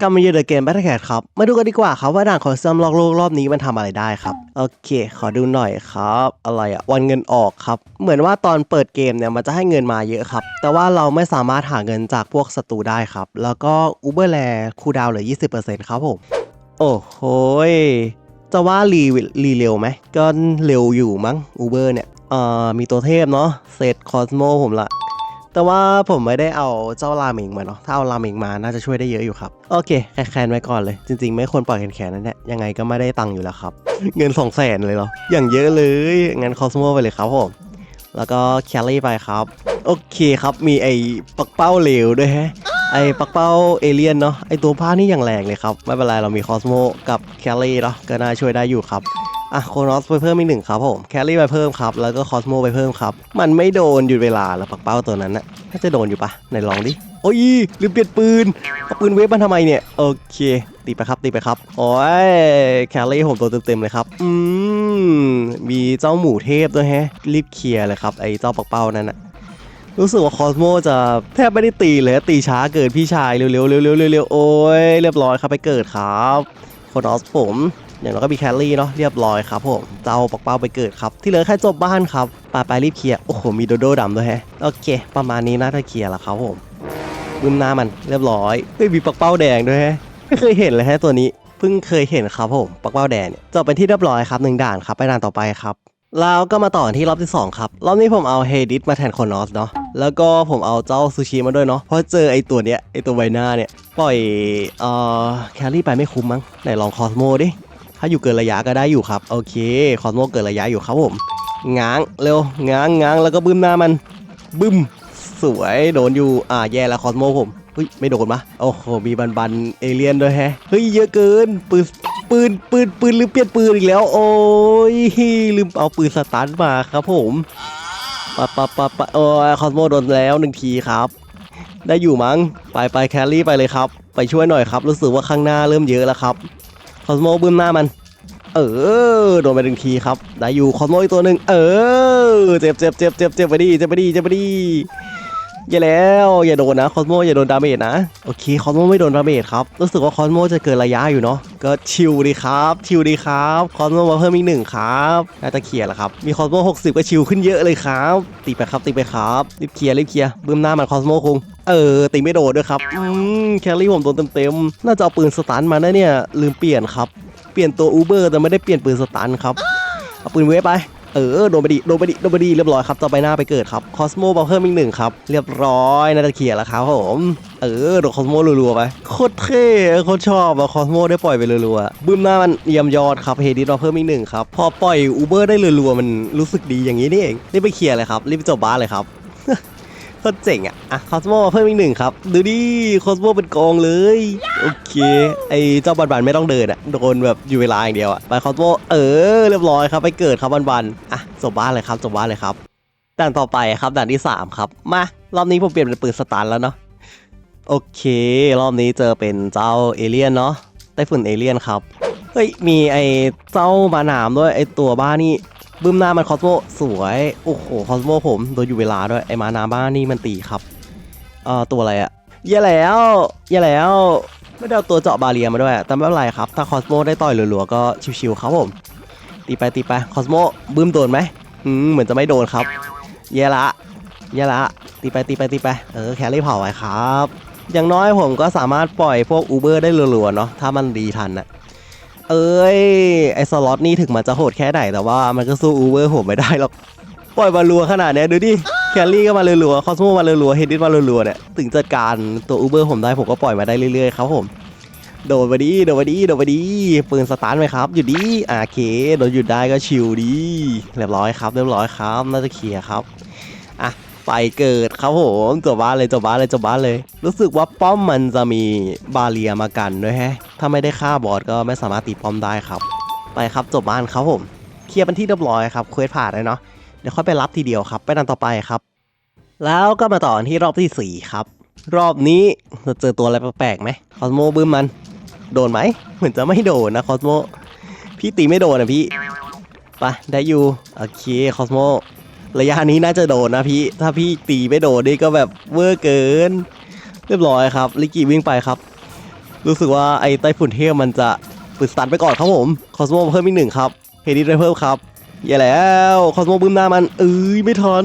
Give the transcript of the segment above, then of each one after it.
กลับมาอยู่ในเกม Battle Cat ครับ มาดูกันดีกว่าครับว่าด่านของซัมล็อกโลกรอบนี้มันทำอะไรได้ครับ โอเค ขอดูหน่อยครับ อะไรอะวันเงินออกครับ เหมือนว่าตอนเปิดเกมเนี่ยมันจะให้เงินมาเยอะครับ แต่ว่าเราไม่สามารถหาเงินจากพวกศัตรูได้ครับ แล้วก็ Uber l a คูดาวเหลือ 20%ครับผม โอ้โหจะว่ารีรีเร็วไหมก็เร็วอยู่มั้ง Uber เนี่ยเอ่อมีตัวเทพเนาะเซตคอสโมผมละ แต่ว่าผมไม่ได้เอาเจ้าราเมงมาเนาะ ถ้าเอาราเมงมาน่าจะช่วยได้เยอะอยู่ครับ โอเคแคนๆไว้ก่อนเลย จริง ๆ ไม่ควรปล่อยแคนๆนั่นแหละ ยังไงก็ไม่ได้ตังค์อยู่แล้วครับ เงินสองแสนเลยเหรอ อย่างเยอะเลย งั้นคอสโมไปเลยครับผม แล้วก็แคลรี่ไปครับ โอเคครับ มีไอ้ปักเป้าเหลวด้วยแฮะ ไอ้ปักเป้าเอเลียนเนาะ ไอ้ตัวผ้านี่อย่างแรงเลยครับ ไม่เป็นไรเรามีคอสโมกับแคลรี่เนาะ ก็น่าช่วยได้อยู่ครับ อะโคโนสไปเพิ่มอีกหนึ่งครับผม แคลรี่ไปเพิ่มครับ แล้วก็คอสโมไปเพิ่มครับ มันไม่โดนหยุดเวลาแล้วปักเป้าตัวนั้นน่ะน่าจะโดนอยู่ปะไหนลองดิ โอ้ยลืมเปลี่ยนปืนเอาปืนเวฟมันทำไมเนี่ย โอเค ตีไปครับ ตีไปครับ โอ้ย แคลรี่ผมตัวเต็มๆเลยครับ อืม มีเจ้าหมูเทพด้วยแฮะ รีบเคลียร์เลยครับ ไอ้เจ้าปักเป้านั้นน่ะรู้สึกว่าคอสโมจะแทบไม่ได้ตีเลยตีช้าเกินพี่ชายเร็วๆเร็วๆเร็วๆโอ้ยเรียบร้อยครับไปเกิดครับโคโนสผม อย่างเราก็มีแคลรี่เนาะเรียบร้อยครับผมเจ้าปักเป้าไปเกิดครับ ที่เหลือแค่จบบ้านครับไปไปรีบเคลียร์โอ้โหมีโดโดดำด้วยแฮะโอเค ประมาณนี้น่าจะเคลียร์แล้วครับผมบึ้มหน้ามันเรียบร้อยเฮ้ยมีปักเป้าแดงด้วยแฮะไม่เคยเห็นเลยฮะตัวนี้เพิ่งเคยเห็นครับผมปักเป้าแดงเนี่ยจบเป็นที่เรียบร้อยครับหนึ่งด่านครับไปด่านต่อไปครับแล้วก็มาต่อที่รอบที่สองครับ รอบนี้ผมเอาเฮดิสมาแทนคอนอสเนาะแล้วก็ผมเอาเจ้าซูชิมาด้วยเนาะเพราะเจอไอตัวเนี้ยไอตัวใบหน้าเนี่ย ปล่อยเอ่อแคลรี่ไปไม่คุ้มมั้งไหนลองคอสโมดิ ถ้าอยู่เกินระยะก็ได้อยู่ครับ โอเค คอสโมเกินระยะอยู่ครับผม ง้าง เร็ว ง้างง้างแล้วก็บึ้มหน้ามัน บึ้ม สวย โดนอยู่ อ่า แย่แล้วคอสโมผม เฮ้ย ไม่โดนปะโอ้โห มีบันบันเอเลียนด้วยแฮะ เฮ้ย เยอะเกิน ปืน ปืน ปืน ปืนลืมเปลี่ยนปืนอีกแล้ว โอ้ย ลืมเอาปืนสตาร์ทมาครับผมปะปะปะปะโอ้คอสโมโดนแล้วหนึ่งทีครับ ได้อยู่มั้ง ไปไปแคลรี่ไปเลยครับ ไปช่วยหน่อยครับ รู้สึกว่าข้างหน้าเริ่มเยอะแล้วครับคอสโมบึ้มหน้ามัน เออโดนไปหนึ่งทีครับได้อยู่คอสโมอีกตัวหนึ่งเออเจ็บเจ็บเจ็บเจ็บเจ็บไปดิเจ็บไปดิเจ็บไปดิอย่าแล้วอย่าโดนนะคอสโมอย่าโดนดาเมจนะโอเคคอสโมไม่โดนดาเมจครับรู้สึกว่าคอสโมจะเกินระยะอยู่เนาะก็ชิลดีครับชิลดีครับคอสโมมาเพิ่มอีกหนึ่งครับน่าจะเคลียร์แล้วครับมีคอสโม60ก็ชิลขึ้นเยอะเลยครับตีไปครับตีไปครับรีบเคลียร์รีบเคลียร์บึ้มหน้ามันคอสโมคงเออตีไม่โดนด้วยครับอืมแคลรี่ผมโดนเต็มๆน่าจะเอาปืนสตันมานะเนี่ยลืมเปลี่ยนครับ เปลี่ยนตัวอูเบอร์แต่ไม่ได้เปลี่ยนปืนสตันครับเอาปืนเวฟไปเออโดนไปดิโดนไปดิโดนไปดิเรียบร้อยครับต่อไปหน้าไปเกิดครับคอสโมมาเพิ่มอีกหนึ่งครับเรียบร้อยน่าจะเคลียร์แล้วครับผมเออโดนคอสโมรัวๆไปโคตรเท่โคตรชอบอะคอสโมได้ปล่อยไปรัวๆบึ้มหน้ามันเยี่ยมยอดครับเฮดิสมาเพิ่มอีกหนึ่งครับพอปล่อยอูเบอร์ได้รัวๆมันรู้สึกดีอย่างนี้นี่เองรีบไปเคลียร์เลยครับรีบไปจบบ้านเลยครับ โคตรเจ๋งอะอะคอสโมเพิ่มอีกหนึ่งครับ ดูดิคอสโมเป็นกองเลย โอเค ไอเจ้าบันบันไม่ต้องเดินอะโดนแบบอยู่เวลาอย่างเดียวอะไปคอสโมเออ เรียบร้อยครับ ไปเกิดครับบันบันอะจบบ้านเลยครับจบบ้านเลยครับ ด่านต่อไปครับด่านที่ 3 ครับ มารอบนี้ผมเปลี่ยนเป็นปืนสตาร์แล้วเนาะ โอเค รอบนี้เจอเป็นเจ้าเอเลี่ยนเนาะไต้ฝุ่นเอเลี่ยนครับ เฮ้ย มีไอเจ้ามาหนามด้วยไอตัวบ้านี่ บึ้มหน้ามันคอสโมสวย โอ้โหคอสโมผมโดนอยู่เวลาด้วย ไอมานามบ้านี่มันตีครับเอ่อตัวอะไรอะแย่แล้วแย่แล้วไม่ได้เอาตัวเจาะบาเรียมาด้วย แต่ไม่เป็นไรครับ ถ้าคอสโมได้ต่อยรัวๆก็ชิวๆครับผม ตีไปตีไปคอสโมบึ้มโดนไหมอืมเหมือนจะไม่โดนครับแย่ละแย่ละตีไปตีไปตีไปเออแครี่เผาไว้ครับ อย่างน้อยผมก็สามารถปล่อยพวกอูเบอร์ได้รัวๆเนาะถ้ามันดีทันนะ เอ้ย ไอสล็อตนี่ถึงมันจะโหดแค่ไหนแต่ว่ามันก็สู้อูเบอร์ผมไม่ได้หรอกปล่อยมารัวขนาดเนี้ยดูดิแคลรี่ก็มารัวๆคอสโมมารัวๆเฮดดิสมารัวๆเนี่ยถึงจัดการตัวอูเบอร์ผมได้ผมก็ปล่อยมาได้เรื่อยๆครับผมโดนไปดีโดนไปดีโดนไปดีปืนสตาร์ทไหมครับอยู่ดีอ่าโอเคโดนหยุดได้ก็ชิลดีเรียบร้อยครับ เรียบร้อยครับน่าจะเคลียร์ครับอะ ไปเกิดครับผมจบบ้านเลยจบบ้านเลยจบบ้านเลย รู้สึกว่าป้อมมันจะมีบาเรียมากันด้วยแฮะ ถ้าไม่ได้ฆ่าบอสก็ไม่สามารถตีป้อมได้ครับ ไปครับจบบ้านครับผม เคลียร์เป็นที่เรียบร้อยครับเควสผ่านเลยเนาะเดี๋ยวค่อยไปรับทีเดียวครับ ไปดันต่อไปครับ แล้วก็มาต่อที่รอบที่สี่ครับ รอบนี้เราเจอตัวอะไรแปลกๆไหมคอสโมบึ้มมัน โดนไหมเหมือนจะไม่โดนนะคอสโมพี่ตีไม่โดนนะพี่ไปได้อยู่โอเคคอสโม ระยะนี้น่าจะโดนนะพี่ ถ้าพี่ตีไม่โดนนี่ก็แบบเวอร์เกิน เรียบร้อยครับ ลิกกี้วิ่งไปครับ รู้สึกว่าไอ้ไต้ฝุ่นเทพมันจะปึดสตันไปก่อนครับผม คอสโมเพิ่มอีกหนึ่งครับ เฮดิสไปเพิ่มครับอย่าแล้ว คอสโมบึ้มหน้ามันเอ้ยไม่ทัน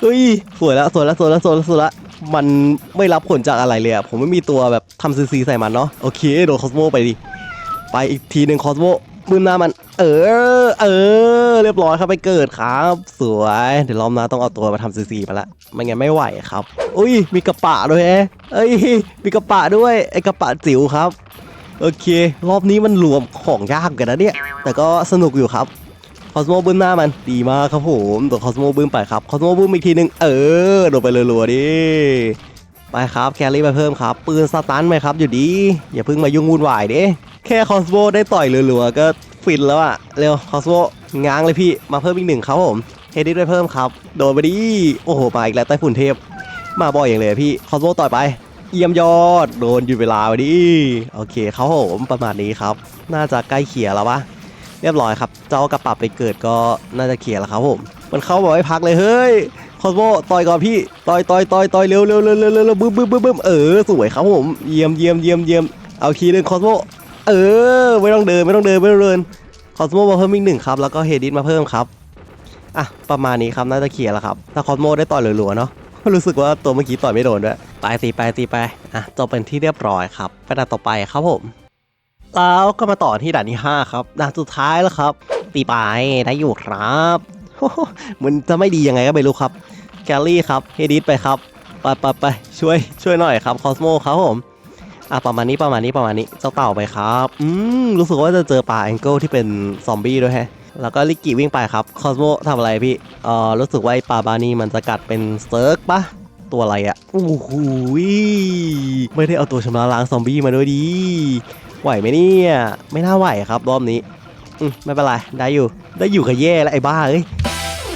เฮ้ยสวยแล้วสวยแล้วสวยแล้วสวยแล้วสวยแล้วมันไม่รับผลจากอะไรเลยอะผมไม่มีตัวแบบทำซีซีใส่มันเนาะโอเคโดนคอสโมไปดิไปอีกทีหนึ่งคอสโม บึ้มหน้ามัน เออ เออ เรียบร้อยครับไปเกิดครับ สวย เดี๋ยวรอบหน้าต้องเอาตัวมาทำซีซีมาละไม่งั้นไม่ไหวครับ อุ้ย มีกระปะด้วยแฮะเอ้ย มีกระปะด้วยไอกระปะจิ๋วครับ โอเค รอบนี้มันรวมของยากกันนะเนี่ย แต่ก็สนุกอยู่ครับคอสโมบึ้มหน้ามันดีมากครับผมตัวคอสโมบึ้มไปครับคอสโมบึ้มอีกทีหนึงเออโดนไปรัวๆดิไปครับแครี่ไปเพิ่มครับ ปืนสตันไหมครับอยู่ดี อย่าเพิ่งมายุ่งวุ่นวายเด้ แค่คอสโมได้ต่อยรัวๆก็ฟินแล้วอะเร็วคอสโมง้างเลยพี่มาเพิ่มอีกหนึ่งครับผมเฮดิสไปเพิ่มครับ โดนไปดิโอ้โหมาอีกแล้วไต้ฝุ่นเทพ มาบ่อยอย่างเลยพี่คอสโมต่อยไป เยี่ยมยอด โดนหยุดเวลาไปดิโอเคเขาผมประมาณนี้ครับ น่าจะใกล้เขียแล้ววะเรียบร้อยครับ เจ้ากระปับไปเกิดก็น่าจะเขียแล้วครับผม มันเข้าบอกให้พักเลยเฮ้ยคอสโมต่อยก่อนพี่ต่อยต่อยต่อยต่อยเร็วเร็วเร็วเร็วเร็วบึ้มบึ้มบึ้มเออสวยครับผมเยี่ยมเยี่ยมเยี่ยมเยี่ยมเอาคีย์หนึ่งคอสโม เออไม่ต้องเดินไม่ต้องเดินไม่ต้องเดินคอสโมมาเพิ่มอีกหนึ่งครับแล้วก็เฮดิสมาเพิ่มครับอะประมาณนี้ครับน่าจะเขียร์แล้วครับถ้าคอสโมได้ต่อยรัวๆเนาะรู้สึกว่าตัวเมื่อกี้ต่อยไม่โดนด้วยไปตีไปตีไปอะจบเป็นที่เรียบร้อยครับไปด่านต่อไปครับผมแล้วก็มาต่อที่ด่านที่ 5 ครับด่านสุดท้ายแล้วครับ ตีไปได้อยู่ครับมันจะไม่ดียังไงก็ไม่รู้ครับแกลลี่ครับเฮดิสไปครับไปไปไปช่วยช่วยหน่อยครับคอสโมครับผม อะประมาณนี้ประมาณนี้ประมาณนี้เจ้าเต่าไปครับ อืมรู้สึกว่าจะเจอปลาแองเกิลที่เป็นซอมบี้ด้วยแฮะแล้วก็ลิกกี้วิ่งไปครับคอสโมทำอะไรพี่เอ่อรู้สึกว่าไอ้ปลาบานี่มันจะกัดเป็นเซิร์กปะตัวอะไรอะโอ้โหยไม่ได้เอาตัวชำระล้างซอมบี้มาด้วยดี ไหวไหมเนี่ยไม่น่าไหวครับรอบนี้อืมไม่เป็นไรได้อยู่ได้อยู่กับแย่แล้วไอ้บ้าเอ้ย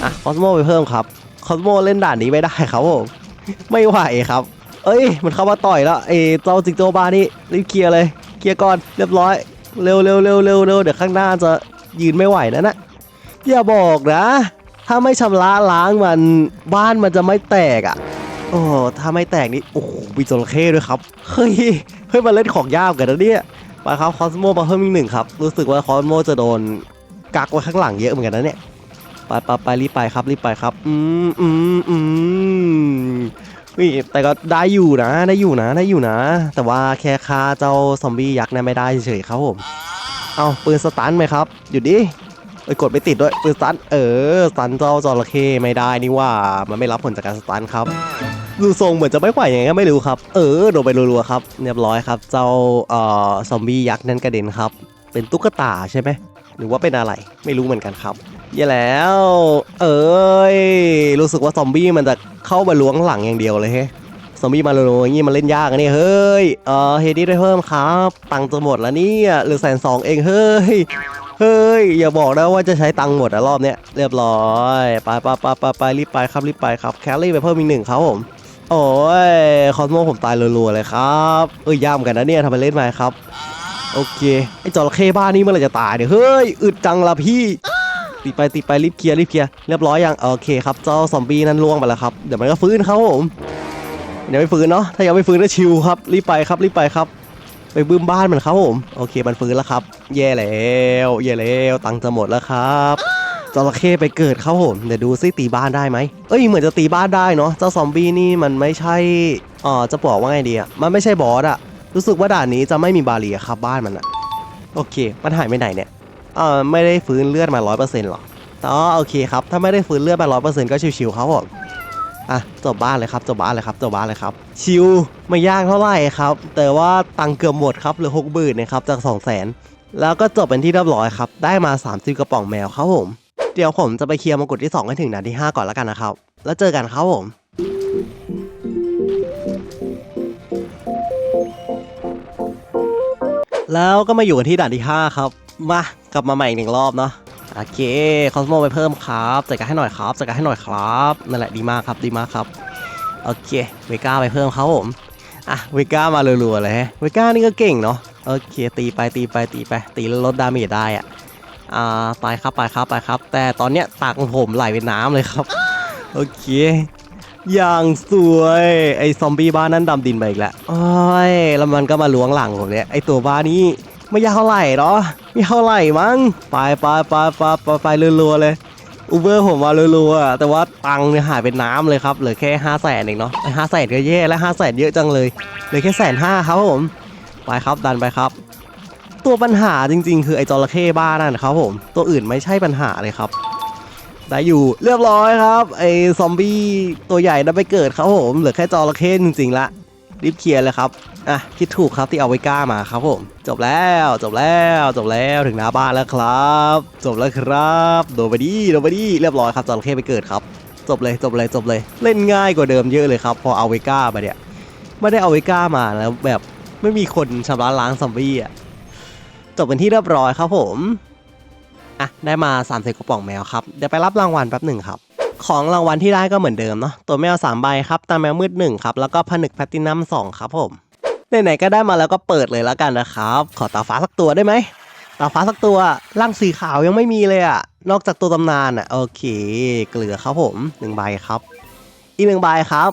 อะคอสโมไปเพิ่มครับคอสโมเล่นด่านนี้ไม่ได้ครับผมไม่ไหวครับ เอ้ย มันเข้ามาต่อยแล้วไอ้เจ้าจิงโจ้บ้านี่รีบเคลียร์เลยเคลียร์ก่อนเรียบร้อยเร็วเร็วเร็วเร็วเร็วเดี๋ยวข้างหน้าจะยืนไม่ไหวนะนะอย่าบอกนะ ถ้าไม่ชำระล้างมันบ้านมันจะไม่แตกอะโอ้ถ้าไม่แตกนี่โอ้โหมีจระเข้ด้วยครับเฮ้ยเฮ้ยมาเล่นของยากกันนะเนี่ยไปครับคอสโมมาเพิ่มอีกหนึ่งครับรู้สึกว่าคอสโมจะโดนกักไว้ข้างหลังเยอะเหมือนกันนะเนี่ยไปไปไปรีบไปครับรีบไปครับ อืมอืมอืม นี่แต่ก็ได้อยู่นะได้อยู่นะได้อยู่นะ แต่ว่าแค่ฆ่าเจ้าซอมบี้ยักษ์เนี่ยไม่ได้เฉยๆครับผมเอาปืนสตันไหมครับหยุดดิเอ้ยกดไม่ติดด้วยปืนสตันเออสตันเจ้าจระเข้ไม่ได้นี่ว่ามันไม่รับผลจากการสตันครับดูทรงเหมือนจะไม่ไหวยังไงก็ไม่รู้ครับ เออโดนไปรัวๆครับเรียบร้อยครับ เจ้าเอ่อซอมบี้ยักษ์นั่นกระเด็นครับ เป็นตุ๊กตาใช่ไหมหรือว่าเป็นอะไรไม่รู้เหมือนกันครับ แย่แล้ว เอ้ย รู้สึกว่าซอมบี้มันจะเข้ามาล้วงหลังอย่างเดียวเลยเฮ้ซอมบี้มารัวๆอย่างงี้มันเล่นยากอะเนี่เฮ้ยเออเฮดี้ได้เพิ่มครับ ตังค์จะหมดแล้วเนี่ยหลือแสนสองเองเฮ้ยเฮ้ยอย่าบอกนะว่าจะใช้ตังค์หมดอะรอบเนี้ยเรียบร้อยไปไปไปไปไปรีบไปครับรีบไปครับแคลรี่ไปเพิ่มอีกหนึ่งครับผมโอ้ยคอสโมผมตายรัวๆเลยครับเอ้ยย่ามกันนะเนี่ยทำไมเล่นมาครับ โอเคไอ้จระเข้บ้านนี้เมื่อไรจะตายเนี่ยเฮ้ยอึดจังละพี่ ตีไปตีไปรีบเคลียร์รีบเคลียร์เรียบร้อยยังโอเคครับเจ้าซอมบี้นั่นล่วงไปแล้วครับเดี๋ยวมันก็ฟื้นครับผมเดี๋ยังไม่ฟื้นเนาะถ้ายังไม่ฟื้นก็ชิวครับรีบไปครับรีบไปครับ ไปบึ้มบ้านมันครับผมโอเคมันฟื้นแล้วครับ แย่แล้วแย่แล้วตังค์จะหมดแล้วครับจระเข้ไปเกิดครับผมเดี๋ยวดูซิตีบ้านได้ไหมเอ้ยเหมือนจะตีบ้านได้เนาะเจ้าซอมบี้นี่มันไม่ใช่อ่าจะบอกว่าไงดีอะมันไม่ใช่บอสอะรู้สึกว่าด่านนี้จะไม่มีบาเรียครับบ้านมันอะโอเค มันหายไปไหนเนี่ย เออไม่ได้ฟื้นเลือดมาร้อยเปอร์เซ็นต์หรออ๋อโอเคครับ ถ้าไม่ได้ฟื้นเลือดมาร้อยเปอร์เซ็นต์ก็ชิวๆครับผมอะจบบ้านเลยครับจบบ้านเลยครับจบบ้านเลยครับ ชิวไม่ยากเท่าไหร่ครับ แต่ว่าตังเกือบหมดครับเหลือหกหมื่นนะครับจาก2 0 0 0 0นแล้วก็จบเป็นที่เรียบร้อยครับ ได้มา 30 กระป๋องแมวครับผม เดี๋ยวผมจะไปเคลียร์มงกุฎที่2ให้ถึงด่านที่ 5 ก่อนแล้วกันนะครับ แล้วเจอกันครับผมแล้วก็มาอยู่กันที่ด่านที่ 5 ครับ มา กลับมาใหม่อีกหนึ่งรอบเนาะโอเคคอสโมไปเพิ่มครับจัดการให้หน่อยครับจัดการให้หน่อยครับนั่นแหละดีมากครับดีมากครับโอเคเวก้าไปเพิ่มครับผมอะเวก้ามารัวๆเลยฮะเวก้านี่ก็เก่งเนาะโอเคตีไปตีไปตีไปตีลดดาเมจได้อะอ่าไปครับไปครับไปครับ แต่ตอนเนี้ยตักของผมไหลเป็นน้ำเลยครับโอเคอย่างสวยไอ้ซอมบี้บ้านนั้นดำดินไปอีกแล้วโอ้ยแล้วมันก็มาล้วงหลังผมเนี่ยไอ้ตัวบ้านนี้ไม่ยากเท่าไหร่เนาะ ม่เท่าไหร่มั้งไปไปไปไปไปไปรัวๆเลยอูเบอร์ผมมารัวๆแต่ว่าตังค์เนี่ยหายเป็นน้ำเลยครับเหลือแค่ห้าแสนเองเนาะห้าแสนก็แย่แล้วห้าแสนเยอะจังเลยเหลือแค่แสนห้าครับผมไปครับดันไปครับ ตัวปัญหาจริง ๆ คือไอ้จระเข้บ้านั่นครับผมตัวอื่นไม่ใช่ปัญหาเลยครับได้อยู่เรียบร้อยครับไอ้ซอมบี้ตัวใหญ่ได้ไปเกิดครับผมเหลือแค่จระเข้จริงๆละ รีบเคลียร์เลยครับ อะคิดถูกครับที่เอาไว้ก้ามาครับผม จบแล้วจบแล้วจบแล้วถึงหน้าบ้านแล้วครับ จบแล้วครับโดนไปดีโดนไปดีเรียบร้อยครับจระเข้ไปเกิดครับ จบเลยจบเลยจบเลย เล่นง่ายกว่าเดิมเยอะเลยครับ พอเอาไว้ก้ามาเนี่ยไม่ได้เอาไว้ก้ามาแล้วแบบไม่มีคนชำระล้างซอมบี้อะจบเป็นที่เรียบร้อยครับผมอะได้มา3ามสิบกระป๋องแมวครับเดี๋ยวไปรับรางวัลแป๊บหนึ่งครับ ของรางวัลที่ได้ก็เหมือนเดิมเนาะตัวแมว3ใบครับตาแมวมืด1ครับแล้วก็ผนึกแพลตตินัม2ครับผมไหนๆก็ได้มาแล้วก็เปิดเลยแล้วกันนะครับ ขอตาฟ้าสักตัวได้ไหมตาฟ้าสักตัวร่างสีขาวยังไม่มีเลยอะนอกจากตัวตำนานอะโอเค เกลือครับผมหนึ่งใบครับ อีกหนึ่งใบครับ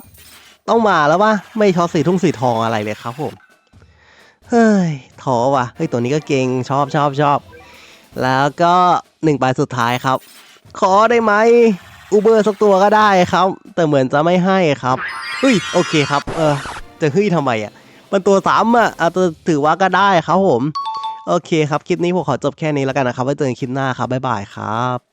ต้องมาแล้ววะไม่ชอตสีทุ่งสีทองอะไรเลยครับผมเฮ้ยท้อว่ะเฮ้ยตัวนี้ก็เก่งชอบชอบชอบ แล้วก็หนึ่งใบสุดท้ายครับ ขอได้ไหม อูเบอร์สักตัวก็ได้ครับ แต่เหมือนจะไม่ให้ครับเฮ้ยโอเคครับ เออจะเฮ้ยทำไมอะ มันตัวซ้ำอะอาจจะถือว่าก็ได้ครับผม โอเคครับ คลิปนี้ผมขอจบแค่นี้แล้วกันนะครับ ไว้เจอกันคลิปหน้าครับ บ๊ายบายครับ